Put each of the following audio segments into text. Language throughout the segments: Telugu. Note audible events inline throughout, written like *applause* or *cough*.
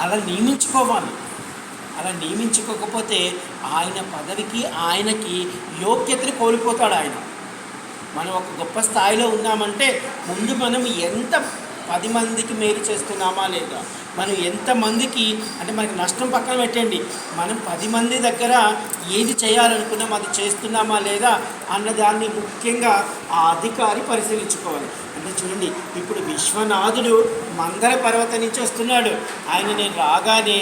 అలా నియమించుకోవాలి. అలా నియమించుకోకపోతే ఆయన పదవికి ఆయనకి యోగ్యతని కోల్పోతాడు ఆయన. మనం ఒక గొప్ప స్థాయిలో ఉన్నామంటే ముందు మనం ఎంత పది మందికి మేలు చేస్తున్నామా లేదా? మనం ఎంతమందికి అంటే మనకి నష్టం పక్కన పెట్టండి. మనం పది మంది దగ్గర ఏది చేయాలనుకున్నాం అది చేస్తున్నామా లేదా అన్నదాన్ని ముఖ్యంగా ఆ అధికారి పరిశీలించుకోవాలి. అంటే చూడండి ఇప్పుడు విశ్వనాథుడు మందర పర్వతం నుంచి వస్తున్నాడు. ఆయన నేను రాగానే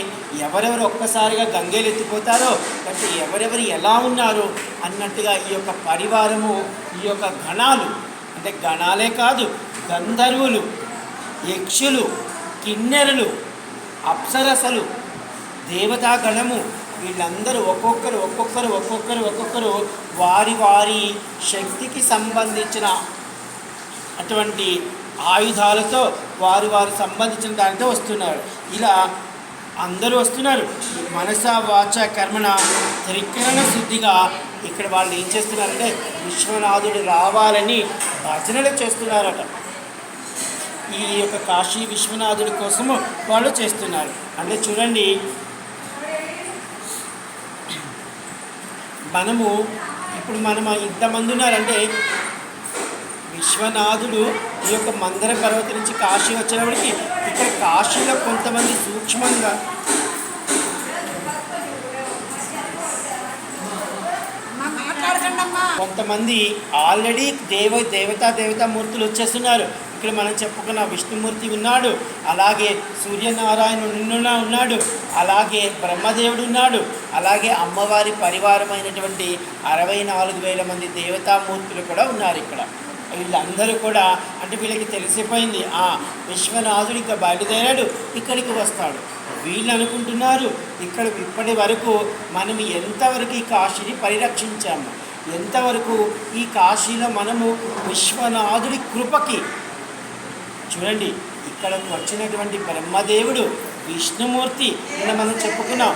ఎవరెవరు ఒక్కసారిగా గంగేలు ఎత్తిపోతారో అంటే ఎవరెవరు ఎలా ఉన్నారు అన్నట్టుగా ఈ యొక్క పరివారము ఈ యొక్క గణాలు అంటే గణాలే కాదు గంధర్వులు యక్షులు కిన్నెరలు అప్సరసలు దేవతాగణము వీళ్ళందరూ ఒక్కొక్కరు ఒక్కొక్కరు ఒక్కొక్కరు ఒక్కొక్కరు వారి వారి శక్తికి సంబంధించిన అటువంటి ఆయుధాలతో వారు వారు సంబంధించిన దానితో వస్తున్నారు. ఇలా అందరూ వస్తున్నారు. మనస వాచ కర్మణ త్రికరణ శుద్ధిగా ఇక్కడ వాళ్ళు ఏం చేస్తున్నారంటే విశ్వనాథుడు రావాలని భజనలు చేస్తున్నారట. ఈ యొక్క కాశీ విశ్వనాథుడి కోసము వాళ్ళు చేస్తున్నారు. అంటే చూడండి మనము ఇప్పుడు మనం ఇంతమంది ఉన్నారంటే విశ్వనాథుడు ఈ యొక్క మందర పర్వతం నుంచి కాశీ వచ్చినప్పటికి ఇక్కడ కాశీలో కొంతమంది సూక్ష్మంగా కొంతమంది ఆల్రెడీ దేవ దేవతా దేవతా మూర్తులు వచ్చేస్తున్నారు. ఇక్కడ మనం చెప్పుకున్న విష్ణుమూర్తి ఉన్నాడు అలాగే సూర్యనారాయణుడు ఉన్నాడు అలాగే బ్రహ్మదేవుడు ఉన్నాడు అలాగే అమ్మవారి పరివారమైనటువంటి అరవై నాలుగు వేల మంది దేవతామూర్తులు కూడా ఉన్నారు ఇక్కడ. వీళ్ళందరూ కూడా అంటే వీళ్ళకి తెలిసిపోయింది ఆ విశ్వనాథుడు ఇంకా బయలుదేరాడు ఇక్కడికి వస్తాడు. వీళ్ళు అనుకుంటున్నారు ఇక్కడ ఇప్పటి వరకు మనం ఎంతవరకు ఈ కాశీని పరిరక్షించాము? ఎంతవరకు ఈ కాశీలో మనము విశ్వనాథుడి కృపకి చూడండి ఇక్కడకు వచ్చినటువంటి బ్రహ్మదేవుడు విష్ణుమూర్తి నిన్న మనం చెప్పుకున్నాం.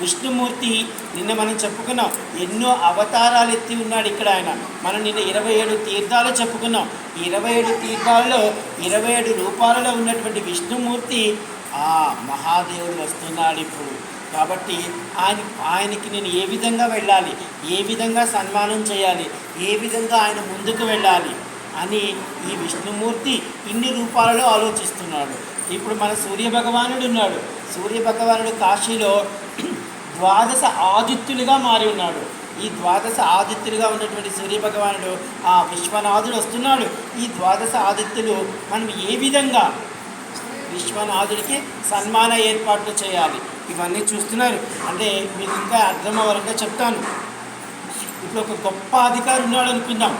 విష్ణుమూర్తి నిన్న మనం చెప్పుకున్నాం. ఎన్నో అవతారాలు ఎత్తి ఉన్నాడు ఇక్కడ ఆయన. మనం నిన్న ఇరవై ఏడు తీర్థాలు చెప్పుకున్నాం. ఇరవై ఏడు తీర్థాలలో ఇరవై ఏడు రూపాలలో ఉన్నటువంటి విష్ణుమూర్తి ఆ మహాదేవుడు వస్తున్నాడు ఇప్పుడు. కాబట్టి ఆయన ఆయనకి నేను ఏ విధంగా వెళ్ళాలి? ఏ విధంగా సన్మానం చేయాలి? ఏ విధంగా ఆయన ముందుకు వెళ్ళాలి? అని ఈ విష్ణుమూర్తి ఇన్ని రూపాలలో ఆలోచిస్తున్నాడు. ఇప్పుడు మన సూర్య భగవానుడు ఉన్నాడు. సూర్య భగవానుడు కాశీలో ద్వాదశ ఆదిత్యులుగా మారి ఉన్నాడు. ఈ ద్వాదశ ఆదిత్యులుగా ఉన్నటువంటి సూర్య భగవానుడు ఆ విశ్వనాథుడు వస్తున్నాడు. ఈ ద్వాదశ ఆదిత్యులు మనం ఏ విధంగా విశ్వనాథుడికి సన్మాన ఏర్పాట్లు చేయాలి. ఇవన్నీ చూస్తున్నారు. అంటే మీకు ఇంకా అర్థం చెప్తాను. ఇప్పుడు ఒక గొప్ప అధికారి ఉన్నాడు అనుకుందాం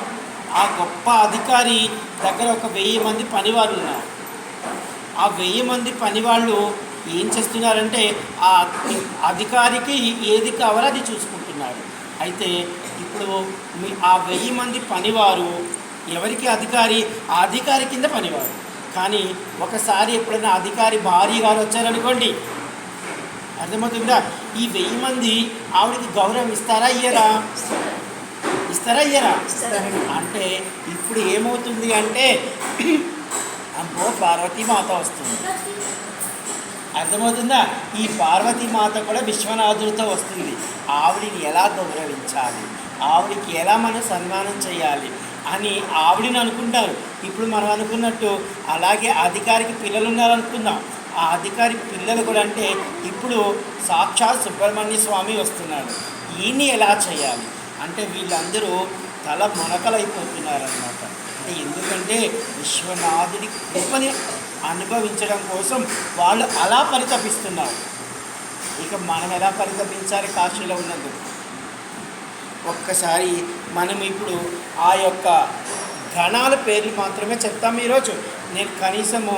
ఆ గొప్ప అధికారి దగ్గర ఒక వెయ్యి మంది పనివాళ్ళు ఉన్నారు. ఆ వెయ్యి మంది పనివాళ్ళు ఏం చేస్తున్నారంటే ఆ అధికారికి ఏది కావాలో అది చూసుకుంటున్నారు. అయితే ఇప్పుడు మీ ఆ వెయ్యి మంది పనివారు ఎవరికి అధికారి? ఆ అధికారి కింద పనివారు. కానీ ఒకసారి ఎప్పుడైనా అధికారి భార్య గారు వచ్చారనుకోండి. అర్థమవుతుందా ఈ వెయ్యి మంది ఆవిడకి గౌరవం ఇస్తారా ఇయ్యరా? ఇస్తారా ఇయ్యరా. అంటే ఇప్పుడు ఏమవుతుంది అంటే *clears throat* అమ్మో పార్వతీమాత వస్తుంది. అర్థమవుతుందా? ఈ పార్వతీమాత కూడా విశ్వనాథుడితో వస్తుంది. ఆవిడిని ఎలా గౌరవించాలి? ఆవిడికి ఎలా మనం సన్మానం చేయాలి? అని ఆవిడని అనుకుంటారు. ఇప్పుడు మనం అనుకున్నట్టు అలాగే అధికారికి పిల్లలు ఉన్నారనుకుందాం ఆ అధికారి పిల్లలు కూడా అంటే ఇప్పుడు సాక్షాత్ సుబ్రహ్మణ్య స్వామి వస్తున్నాడు. ఈయన్ని ఎలా చేయాలి? అంటే వీళ్ళందరూ తల మొనకలైపోతున్నారనమాట అంటే ఎందుకంటే విశ్వనాథుడి కృపని అనుభవించడం కోసం వాళ్ళు అలా పరితపిస్తున్నారు. ఇక మనం ఎలా పరితపించాలి కాశీలో ఉన్నందుకు? ఒక్కసారి మనం ఇప్పుడు ఆ యొక్క గణాల పేర్లు మాత్రమే చెప్తాం ఈరోజు. నేను కనీసము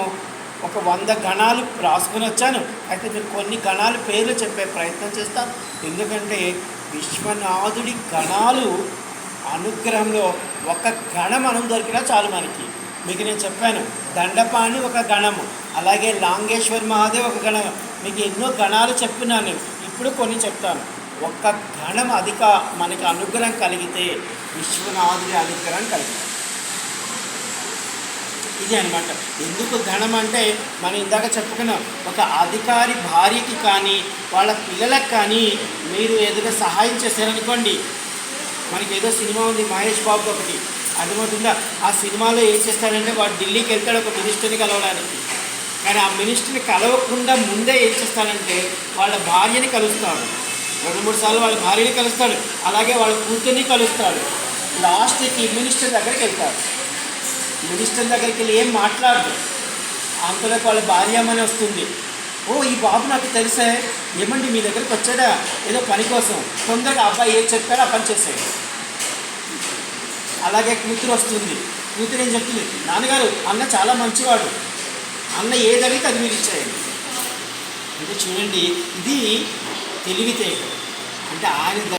ఒక వంద గణాలు రాసుకుని వచ్చాను. అయితే మీరు కొన్ని గణాల పేర్లు చెప్పే ప్రయత్నం చేస్తాను ఎందుకంటే విశ్వనాథుడి గణాలు అనుగ్రహంలో ఒక గణం మనం దొరికినా చాలు మనకి. మీకు నేను చెప్పాను దండపాణి ఒక గణము అలాగే లాంగేశ్వర్ మహాదేవ్ ఒక గణం మీకు ఎన్నో గణాలు చెప్తున్నాను నేను. ఇప్పుడు కొన్ని చెప్తాను. ఒక్క గణం అధిక మనకి అనుగ్రహం కలిగితే విశ్వనాథుడి అనుగ్రహం కలిగింది. ఇది అనమాట ఎందుకు ధనం అంటే మనం ఇందాక చెప్పుకున్నాం ఒక అధికారి భార్యకి కానీ వాళ్ళ పిల్లలకు కానీ మీరు ఏదైనా సహాయం చేశారనుకోండి మనకి ఏదో సినిమా ఉంది మహేష్ బాబు ఒకటి అర్థమవుతుందా ఆ సినిమాలో ఏం చేస్తారంటే వాడు ఢిల్లీకి వెళ్తాడు ఒక మినిస్టర్ని కలవడానికి. కానీ ఆ మినిస్టర్ని కలవకుండా ముందే ఏం చేస్తాడంటే వాళ్ళ భార్యని కలుస్తాడు రెండు మూడు సార్లు వాళ్ళ భార్యని కలుస్తాడు. అలాగే వాళ్ళ కూతుర్ని కలుస్తాడు. లాస్ట్కి మినిస్టర్ దగ్గరికి వెళ్తాడు. మినిస్టర్ దగ్గరికి వెళ్ళి ఏం మాట్లాడదు. అంతలోకి వాళ్ళ భార్యమని వస్తుంది. ఓ ఈ బాబు నాకు తెలిసే. ఏమండి మీ దగ్గరికి వచ్చాడా? ఏదో పని కోసం. తొందరగా అబ్బాయి ఏం చెప్పాడో ఆ పని చేసాడు అలాగే కూతురు వస్తుంది. కూతురు ఏం చెప్తుంది? నాన్నగారు అన్న చాలా మంచివాడు. అన్న ఏది అది మీరు ఇచ్చాయండి. అంటే చూడండి ఇది తెలివితేట అంటే ఆయన